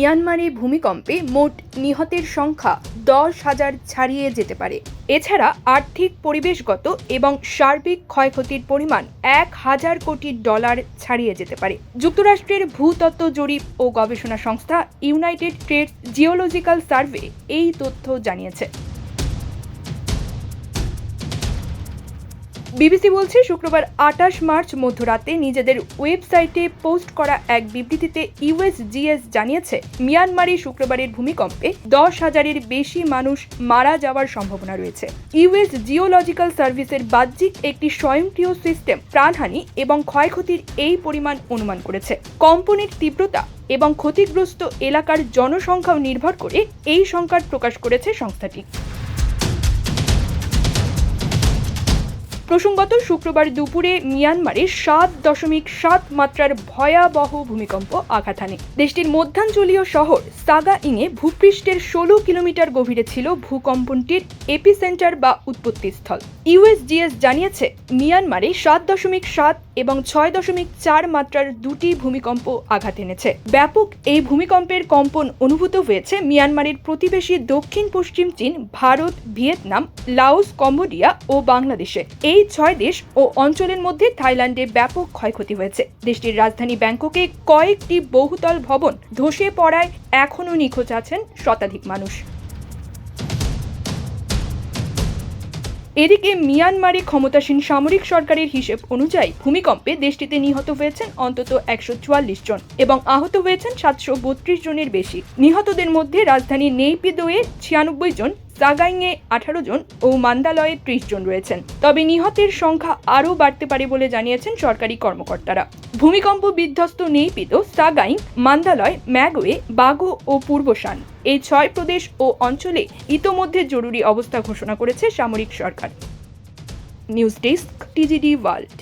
মিয়ানমারে ভূমিকম্পে মোট নিহতের সংখ্যা দশ হাজার ছাড়িয়ে যেতে পারে। এছাড়া আর্থিক, পরিবেশগত এবং সার্বিক ক্ষয়ক্ষতির পরিমাণ এক হাজার কোটি ডলার ছাড়িয়ে যেতে পারে। যুক্তরাষ্ট্রের ভূতত্ত্ব জরিপ ও গবেষণা সংস্থা ইউনাইটেড স্টেটস জিওলজিক্যাল সার্ভে এই তথ্য জানিয়েছে। বিবিসি বলছে, শুক্রবার আটাশ মার্চ মধ্যরাতে নিজেদের ওয়েবসাইটে পোস্ট করা এক বিবৃতিতে ইউএসজিএস জানিয়েছে, মিয়ানমারে শুক্রবারের ভূমিকম্পে দশ হাজারের বেশি মানুষ মারা যাওয়ার সম্ভাবনা রয়েছে। ইউএস জিওলজিক্যাল সার্ভিসের বাহ্যিক একটি স্বয়ংক্রিয় সিস্টেম প্রাণহানি এবং ক্ষয়ক্ষতির এই পরিমাণ অনুমান করেছে। কম্পনের তীব্রতা এবং ক্ষতিগ্রস্ত এলাকার জনসংখ্যাও নির্ভর করে এই সংখ্যার প্রকাশ করেছে সংস্থাটি। প্রসঙ্গত, শুক্রবার দুপুরে মিয়ানমারে সাত দশমিক সাত মাত্রার ভয়াবহ ভূমিকম্প আঘাত হানে। দেশটির মধ্যাঞ্চলীয় শহর সাগা ইংয়ে ভূপৃষ্ঠের ষোলো কিলোমিটার গভীরে ছিল ভূকম্পনটির এপিসেন্টার বা উৎপত্তিস্থল। ইউএসজিএস জানিয়েছে, মিয়ানমারে সাত দশমিক সাত এবং ছয় দশমিক চার মাত্রার দুটি ভূমিকম্প আঘাত এনেছে। ব্যাপক এই ভূমিকম্পের কম্পন অনুভূত হয়েছে মিয়ানমারের প্রতিবেশী দক্ষিণ পশ্চিম চীন, ভারত, ভিয়েতনাম, লাওস, কম্বোডিয়া ও বাংলাদেশে। এই ছয় দেশ ও অঞ্চলের মধ্যে থাইল্যান্ডে ব্যাপক ক্ষয়ক্ষতি হয়েছে। দেশটির রাজধানী ব্যাংককে কয়েকটি বহুতল ভবন ধসে পড়ায় এখনও নিখোঁজ আছেন শতাধিক মানুষ। এদিকে মিয়ানমারে ক্ষমতাসীন সামরিক সরকারের হিসেব অনুযায়ী ভূমিকম্পে দেশটিতে নিহত হয়েছেন অন্তত একশো চুয়াল্লিশ জন এবং আহত হয়েছেন সাতশো বত্রিশ জনের বেশি। নিহতদের মধ্যে রাজধানী নেইপিদোয়ে ছিয়ানব্বই জন সাগাইংয়ে আঠারো জন ও মান্দালয়ে ত্রিশ জন রয়েছেন। তবে নিহতের সংখ্যা আরও বাড়তে পারে বলে জানিয়েছেন সরকারি কর্মকর্তারা। ভূমিকম্প বিধ্বস্ত নেইপিদো সাগাইং, মান্দালয়, ম্যাগওয়ে, বাগো ও পূর্বশান এই ছয় প্রদেশ ও অঞ্চলে ইতোমধ্যে জরুরি অবস্থা ঘোষণা করেছে সামরিক সরকার। News desk, TGD world.